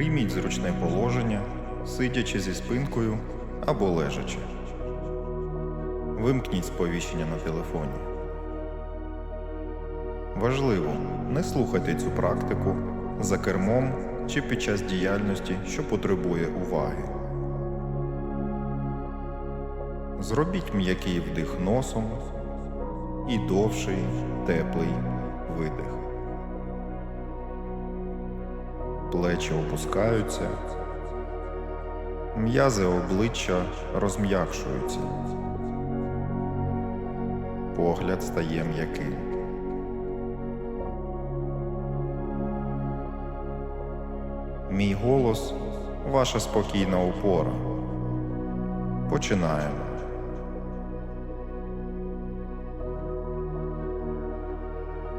Прийміть зручне положення, сидячи зі спинкою або лежачи. Вимкніть сповіщення на телефоні. Важливо, не слухайте цю практику за кермом чи під час діяльності, що потребує уваги. Зробіть м'який вдих носом і довший теплий видих. Плечі опускаються, м'язи обличчя розм'якшуються. Погляд стає м'яким. Мій голос ваша спокійна опора. Починаємо.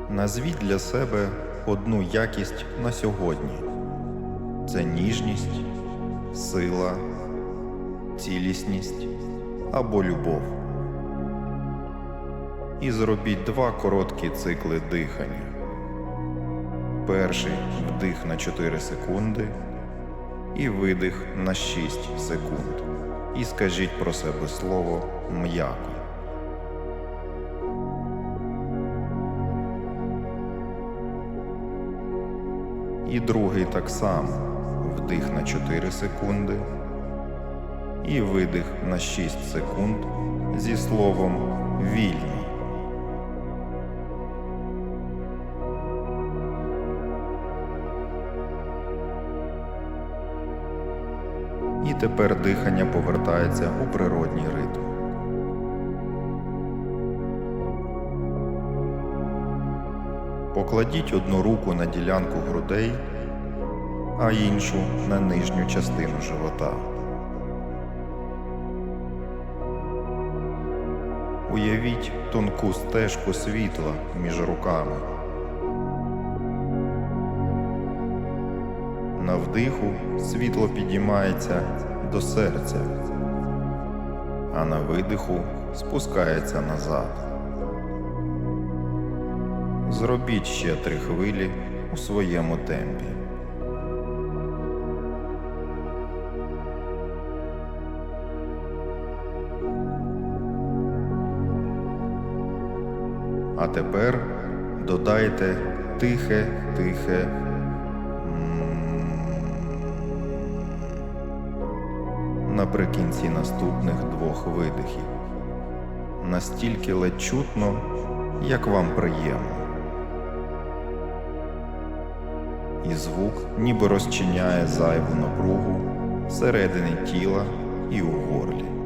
Назвіть для себе одну якість на сьогодні. Це ніжність, сила, цілісність або любов. І зробіть два короткі цикли дихання. Перший вдих на 4 секунди і видих на 6 секунд. І скажіть про себе слово м'яко. І другий так само. Вдих на 4 секунди і видих на 6 секунд зі словом вільно. І тепер дихання повертається у природній ритм. Покладіть одну руку на ділянку грудей, а іншу на нижню частину живота. Уявіть тонку стежку світла між руками. На вдиху світло підіймається до серця, а на видиху спускається назад. Зробіть ще три хвилі у своєму темпі. А тепер додайте тихе, тихе. Наприкінці наступних двох видихів. Настільки ледь чутно, як вам приємно. І звук ніби розчиняє зайву напругу всередині тіла і у горлі.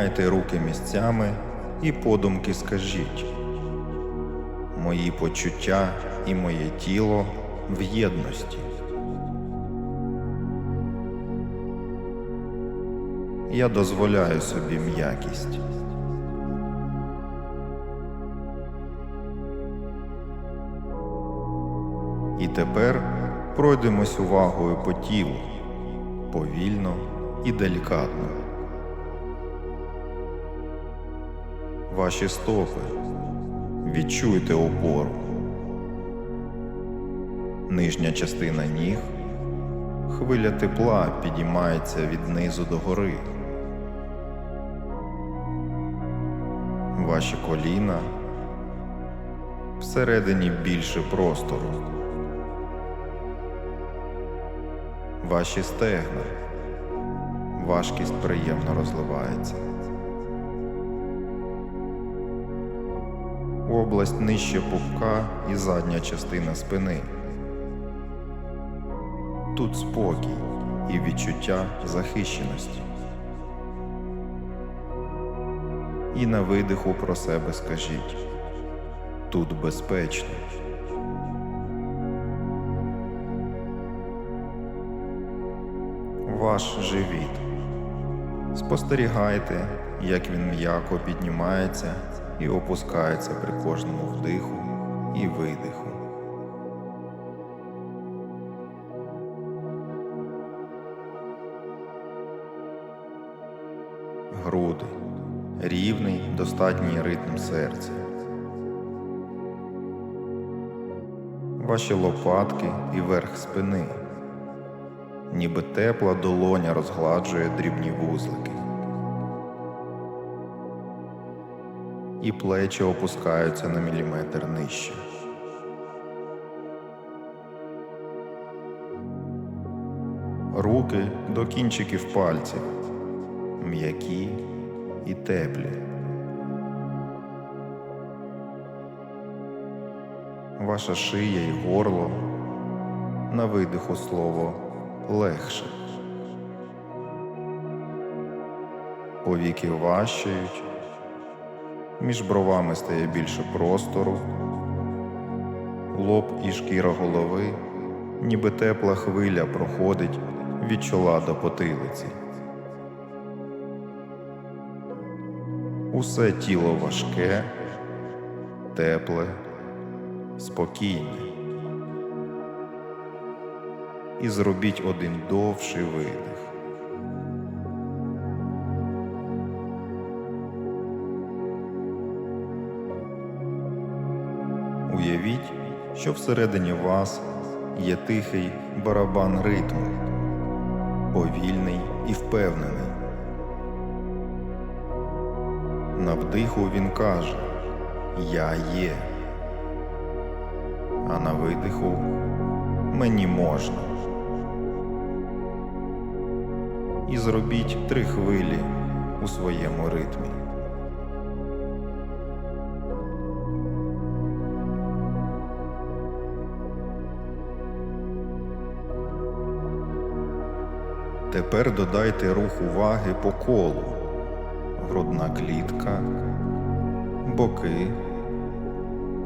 Поміняйте руки місцями і подумки скажіть. Мої почуття і моє тіло в єдності. Я дозволяю собі м'якість. І тепер пройдемось увагою по тілу повільно і делікатно. Ваші стопи. Відчуйте опору. Нижня частина ніг. Хвиля тепла підіймається від низу до гори. Ваші коліна. Всередині більше простору. Ваші стегна. Важкість приємно розливається. Область нижче пупка і задня частина спини. Тут спокій і відчуття захищеності. І на видиху про себе скажіть тут безпечно. Ваш живіт. Спостерігайте, як він м'яко піднімається і опускається при кожному вдиху і видиху. груди, рівний достатній ритм серця. Ваші лопатки і верх спини, ніби тепла долоня розгладжує дрібні вузлики. І плечі опускаються на міліметр нижче. Руки до кінчиків пальців, м'які і теплі. Ваша шия і горло на видиху слово легше. Повіки важчають, між бровами стає більше простору, лоб і шкіра голови, ніби тепла хвиля проходить від чола до потилиці. Усе тіло важке, тепле, спокійне. І зробіть один довший видих. Що всередині вас є тихий барабан ритму, повільний і впевнений. На вдиху він каже Я є, а на видиху мені можна. І зробіть три хвилі у своєму ритмі. Тепер додайте рух уваги по колу, грудна клітка, боки,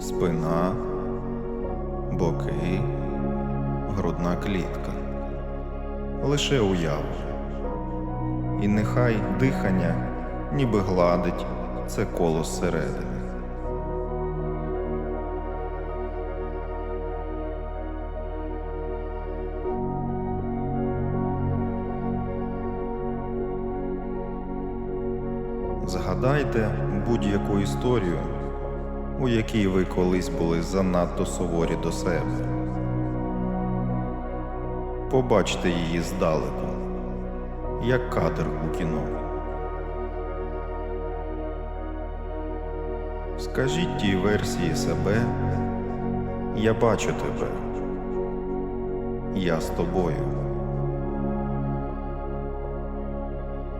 спина, боки, грудна клітка. Лише уяву. І нехай дихання ніби гладить це коло зсередини. Згадайте будь-яку історію, у якій ви колись були занадто суворі до себе. Побачте її здалеку, як кадр у кіно. Скажіть тій версії себе, я бачу тебе, я з тобою.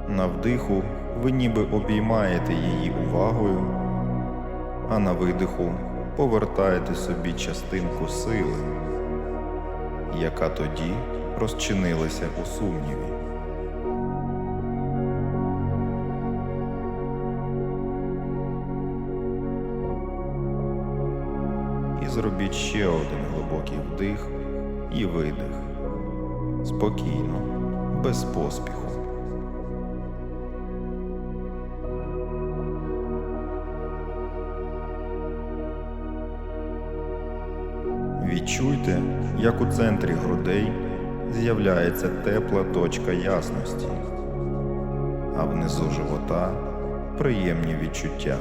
На вдиху ви ніби обіймаєте її увагою, а на видиху повертаєте собі частинку сили, яка тоді розчинилася у сумніві. І зробіть ще один глибокий вдих і видих. Спокійно, без поспіху. Відчуйте, як у центрі грудей з'являється тепла точка ясності, а внизу живота приємні відчуття.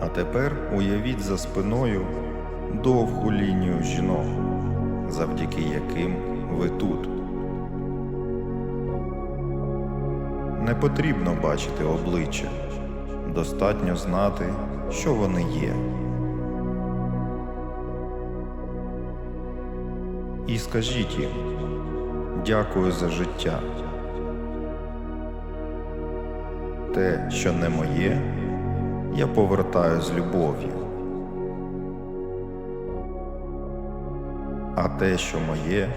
А тепер уявіть за спиною довгу лінію жінок, завдяки яким ви тут. Не потрібно бачити обличчя, достатньо знати, що вони є. І скажіть їм дякую за життя. Те, що не моє, я повертаю з любов'ю. А те, що моє,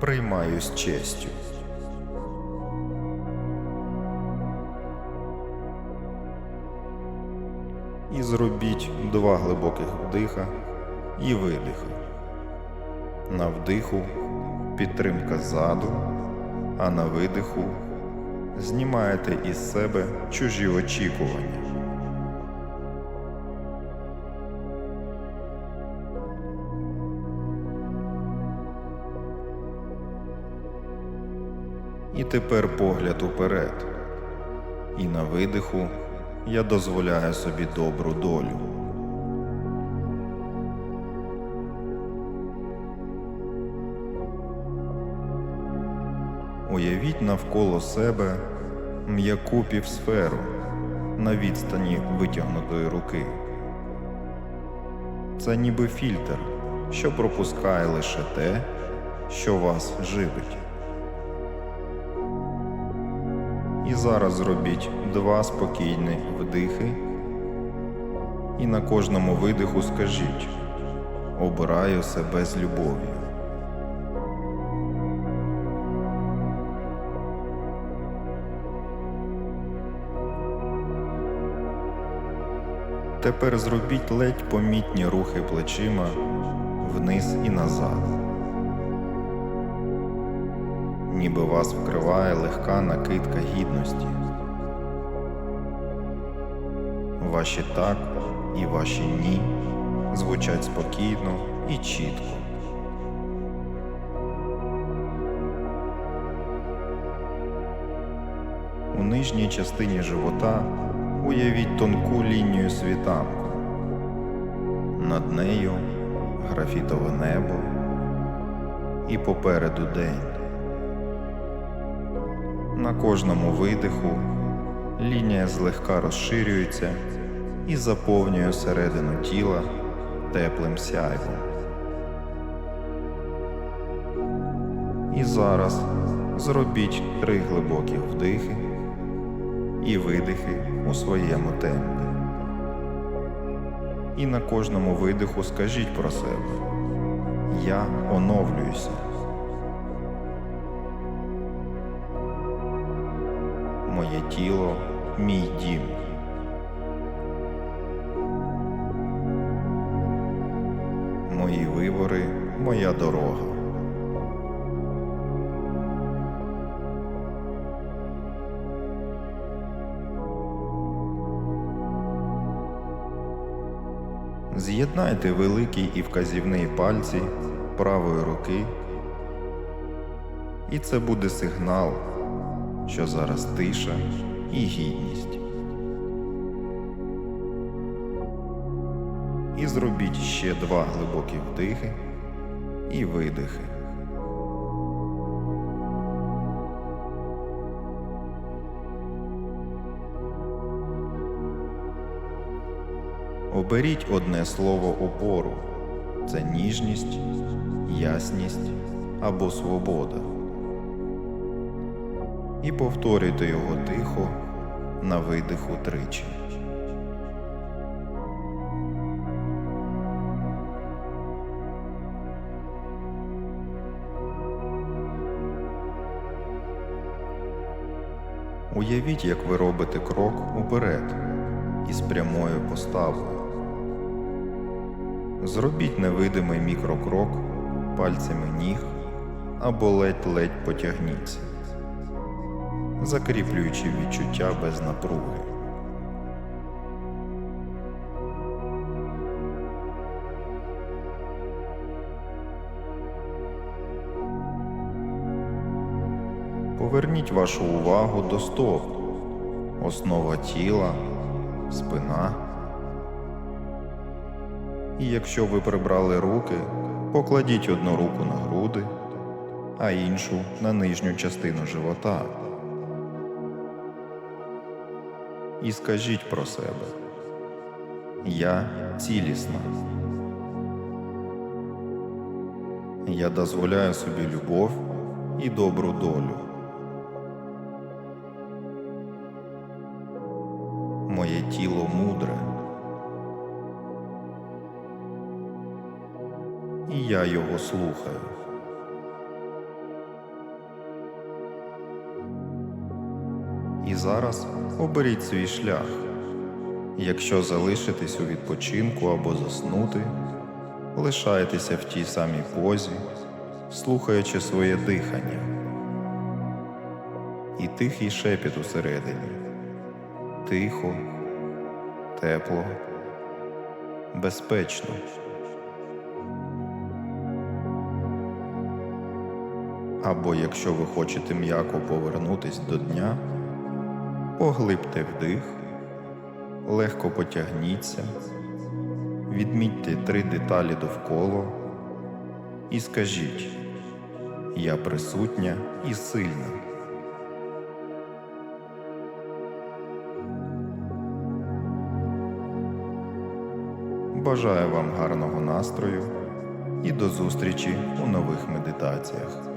приймаю з честю. зробіть два глибоких вдиха і видихи. На вдиху підтримка ззаду, а на видиху знімаєте із себе чужі очікування. І тепер погляд уперед. І на видиху я дозволяю собі добру долю. Уявіть навколо себе м'яку півсферу на відстані витягнутої руки. Це ніби фільтр, що пропускає лише те, що вас живить. І зараз зробіть два спокійні вдихи, і на кожному видиху скажіть Обираю себе з любов'ю. Тепер зробіть ледь помітні рухи плечима вниз і назад. Ніби вас вкриває легка накидка гідності. Ваші так і ваші ні звучать спокійно і чітко. У нижній частині живота уявіть тонку лінію світанку. Над нею графітове небо і попереду день. На кожному видиху лінія злегка розширюється і заповнює середину тіла теплим сяйвом. І зараз зробіть три глибокі вдихи і видихи у своєму темпі. І на кожному видиху скажіть про себе Я оновлююся. Тіло мій дім. Мої вибори моя дорога. З'єднайте великий і вказівний пальці правої руки, і це буде сигнал, що зараз тиша і гідність. І зробіть ще два глибокі вдихи і видихи. Оберіть одне слово опору це ніжність, ясність або свобода. І повторюйте його тихо на видиху тричі. Уявіть, як ви робите крок уперед із прямою поставою. Зробіть невидимий мікрокрок пальцями ніг або ледь-ледь потягніться, закріплюючи відчуття без напруги. Поверніть вашу увагу до стоп, основа тіла, спина. І якщо ви прибрали руки, покладіть одну руку на груди, а іншу на нижню частину живота. І скажіть про себе Я цілісна. Я дозволяю собі любов і добру долю. Моє тіло мудре. І я його слухаю. Зараз оберіть свій шлях. Якщо залишитись у відпочинку або заснути, лишайтеся в тій самій позі, слухаючи своє дихання і тихий шепіт усередині. Тихо, тепло, безпечно. Або якщо ви хочете м'яко повернутись до дня, поглибте вдих, легко потягніться, відмітьте три деталі довкола і скажіть Я присутня і сильна. Бажаю вам гарного настрою і до зустрічі у нових медитаціях.